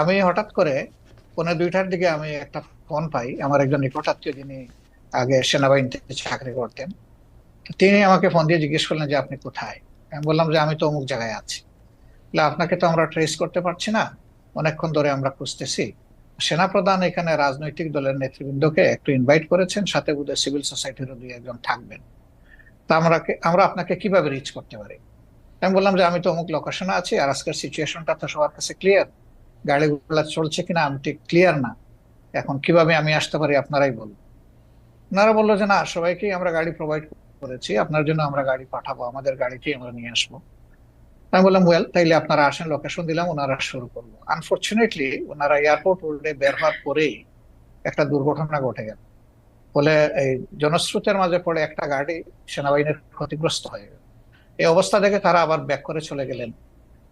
আমি হঠাৎ করে পৌনে দুইটার দিকে আমি একটা ফোন পাই, আমার একজন নিকট আত্মীয় যিনি আগে সেনাবাহিনীতে চাকরি করতেন। তিনি আমাকে ফোন দিয়ে জিজ্ঞেস করলেন যে, আপনি কোথায়? আমি বললাম যে, আমি তো অমুক জায়গায় আছি। আপনাকে তো আমরা ট্রেস করতে পারছি না, অনেকক্ষণ ধরে আমরা খুঁজতেছি। সেনাপ্রধান এখানে রাজনৈতিক দলের নেতৃবৃন্দকে একটু ইনভাইট করেছেন, সাথে বোধহয় সিভিল সোসাইটিরও দুই একজন থাকবেন। তা আমরা আমরা আপনাকে কীভাবে রিচ করতে পারি? আমি বললাম যে, আমি তো অমুক লোকেশনে আছি আর আজকের সিচুয়েশনটা তো সবার কাছে ক্লিয়ার গাড়িগুলো চলছে কিনা আমি ঠিক ক্লিয়ার না। এখন কীভাবে আমি আসতে পারি আপনারাই বলুন। ওনারা বলল যে, না, সবাইকেই আমরা গাড়ি প্রোভাইড করেছি, আপনার জন্য আমরা গাড়ি পাঠাবো, আমাদের গাড়িতেই আমরা নিয়ে আসব। আমি বললাম ওয়েল তাইলে আপনারা আসেন লোকেশন দিলাম, ওনারা শুরু করল। আনফর্চুনেটলি ওনারা এয়ারপোর্ট রোডে বের হওয়ার পরেই একটা দুর্ঘটনা ঘটে গেল। ফলে এই জনস্রোতের মাঝে পড়ে একটা গাড়ি সেনাবাহিনীর ক্ষতিগ্রস্ত হয়ে গেল। এই অবস্থা দেখে তারা আবার ব্যাক করে চলে গেলেন।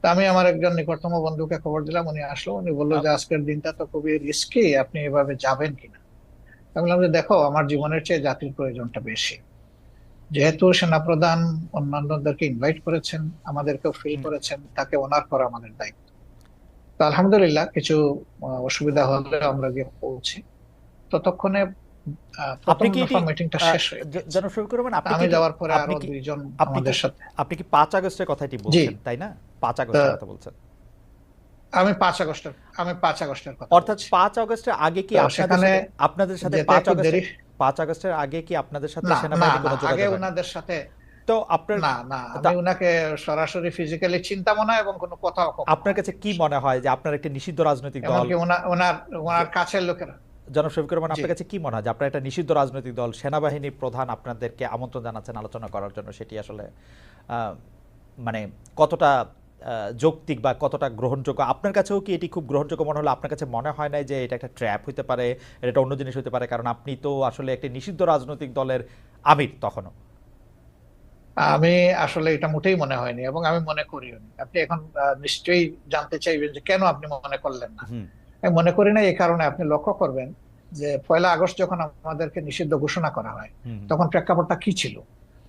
তা আমি আমার একজন নিকটতম বন্ধুকে খবর দিলাম উনি আসলো উনি বলল যে আজকের দিনটা তো খুবই রিস্কি আপনি এভাবে যাবেন কিনা? আমি বললাম যে দেখো আমার জীবনের চেয়ে জাতির প্রয়োজনটা বেশি। যেহেতু সেনাপ্রধান অন্যান্যদেরকে ইনভাইট করেছেন আমাদেরকেও ফিল করেছেন তাকে ওনার করা আমাদের দায়িত্ব। তো আলহামদুলিল্লাহ কিছু অসুবিধা হলে আমরা গিয়ে পৌঁছি। ততক্ষণে আপনি কি মিটিংটা শেষ হয়ে আমি যাওয়ার পরে আরও দুইজন আমাদের সাথে। আপনি কি পাঁচ আগস্টের কথাটি বলছেন তাই না? পাঁচ আগস্টের কথা বলছেন। আমি পাঁচ আগস্টের আমি পাঁচ আগস্টের কথা অর্থাৎ পাঁচ আগস্টের আগে কি আপনাদের সাথে আপনাদের সাথে পাঁচ আগস্টের পাঁচ আগস্টের আগে কি আপনাদের সাথে সেনাবাহিনী কোনো আগে ওনাদের সাথে তো আপনার না না আমি উনাকে সরাসরি ফিজিক্যালি চিন্তাও না এবং কোনো কখনো আপনার কাছে কি মনে হয় যে আপনার একটি নিষিদ্ধ রাজনৈতিক দল ওনার ওনার কাছের লোকেরা। জনাব শফিকুর রহমান আপনার কাছে কি মনে হয় যে আপনার একটা নিষিদ্ধ রাজনৈতিক দল সেনাবাহিনীর প্রধান আপনাদেরকে আমন্ত্রণ জানাচ্ছেন আলোচনা করার জন্য সেটি আসলে আহ, মানে কতটা যৌক্তিক বা কতটা গ্রহণযোগ্য? আপনার কাছেও কি এটি খুব গ্রহণযোগ্য মনে হলো আপনার কাছে মনে হয় না যে এটা একটা ট্র্যাপ হতে পারে এটা অন্য জিনিস হতে পারে? কারণ আপনি তো আসলে একটি নিষিদ্ধ রাজনৈতিক দলের আমির তখনও। আমি আসলে এটা মোটেই মনে হয়নি এবং আমি মনে করিও আপনি এখন নিশ্চয়ই জানতে চাইবেন যে কেন আপনি মনে করলেন না। আমি মনে করি না এই কারণে আপনি লক্ষ্য করবেন যে পয়লা আগস্ট যখন আমাদেরকে নিষিদ্ধ ঘোষণা করা হয় তখন প্রেক্ষাপটটা কি ছিল?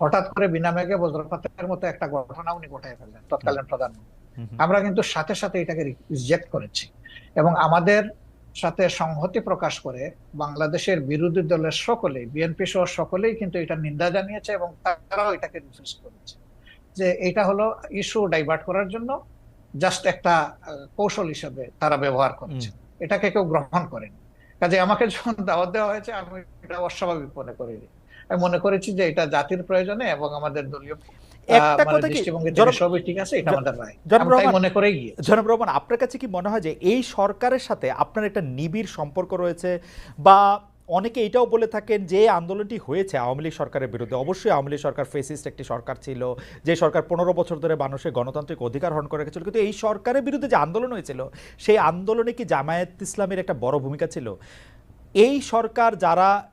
হঠাৎ করে বিনা মেঘে বজ্রপাতের মতো একটা ঘটনা উনি ঘটাই ফেললেন তৎকালীন প্রধানমন্ত্রী। আমরা কিন্তু সাথে সাথে এটাকে রিজেক্ট করেছি। এবং আমাদের সাথে সংহতি প্রকাশ করে বাংলাদেশের বিরোধী দলের সকলেই বিএনপি সহ সকলেই কিন্তু এটা নিন্দা জানিয়েছে এবং তারাও এটাকে রিফিউজ করেছে। যে এটা হলো ইস্যু ডাইভার্ট করার জন্য জাস্ট একটা কৌশল হিসেবে তারা ব্যবহার করেছে। এটাকে কেউ গ্রহণ করেনি। কাজে আমাকে যখন দাওয়াত দেওয়া হয়েছে আমি এটা অস্বাভাবিক মনে করিনি মনে করেছি যে এটা জাতির প্রয়োজনে এবং আমাদের দলীয় একটা মানে কথা কি দৃষ্টিভঙ্গি থেকে জনাব- সবই ঠিক আছে এটা আমাদের রায়। জনাব আমি তাই মনে করেই গিয়ে জনাব রহমান আপনার কাছে কি মনে হয় যে এই সরকারের সাথে আপনার একটা নিবিড় সম্পর্ক রয়েছে? বা অনেকে এটাও বলে থাকেন যে আন্দোলনটি হয়েছে আওয়ামী লীগ সরকারের বিরুদ্ধে। অবশ্যই আওয়ামী লীগ সরকার ফেসিস্ট একটি সরকার ছিল যে সরকার পনেরো বছর ধরে মানুষের গণতান্ত্রিক অধিকার হরণ করে রেখেছিল। কিন্তু এই সরকারের বিরুদ্ধে যে আন্দোলন হয়েছিল সেই আন্দোলনে কি জামায়াত ইসলামের একটা বড় ভূমিকা ছিল? এই সরকার যারা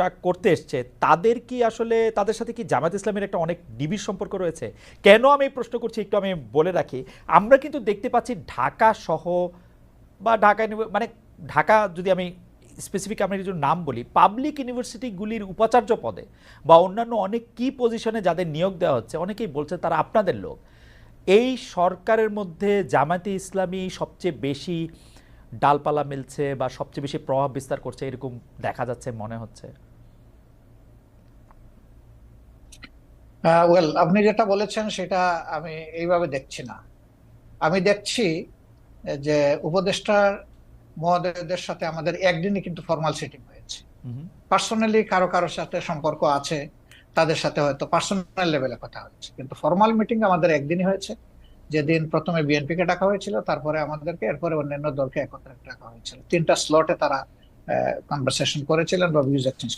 এইটা করতে এসছে? তাদের কি আসলে, তাদের সাথে কি জামায়াত ইসলামের একটা অনেক নিবিড় সম্পর্ক রয়েছে? কেন আমি প্রশ্ন করছি একটু আমি বলে রাখি, আমরা কিন্তু দেখতে পাচ্ছি ঢাকা সহ বা ঢাকা মানে ঢাকা যদি আমি স্পেসিফিক আমি কিছু নাম বলি পাবলিক ইউনিভার্সিটিগুলির উপাচার্য পদে বা অন্যান্য অনেক কি পজিশনে যাদের নিয়োগ দেওয়া হচ্ছে, অনেকেই বলছে তারা আপনাদের লোক। এই সরকারের মধ্যে জামায়াতে ইসলামী সবচেয়ে বেশি ডালপালা মিলছে বা সবচেয়ে বেশি প্রভাব বিস্তার করছে এরকম দেখা যাচ্ছে, মনে হচ্ছে। ওয়েল আপনি যেটা বলেছেন সেটা আমি এইভাবে দেখছি না। আমি দেখছি যে উপদেষ্টার মহোদয়দের সাথে আমাদের একদিনই কিন্তু ফর্মাল সিটিং হয়েছে। পার্সোনালি কারও কারোর সাথে সম্পর্ক আছে তাদের সাথে হয়তো পার্সোনাল লেভেলে কথা হচ্ছে কিন্তু ফর্মাল মিটিং আমাদের একদিনই হয়েছে। যেদিন প্রথমে বিএনপি কে ডাকা হয়েছিল তারপরে আমাদেরকে এরপরে অন্যান্য দলকে একত্রে ডাকা হয়েছিল। তিনটা স্লটে তারা কনভারসেশন করেছিলেন বা ভিউজ এক্সচেঞ্জ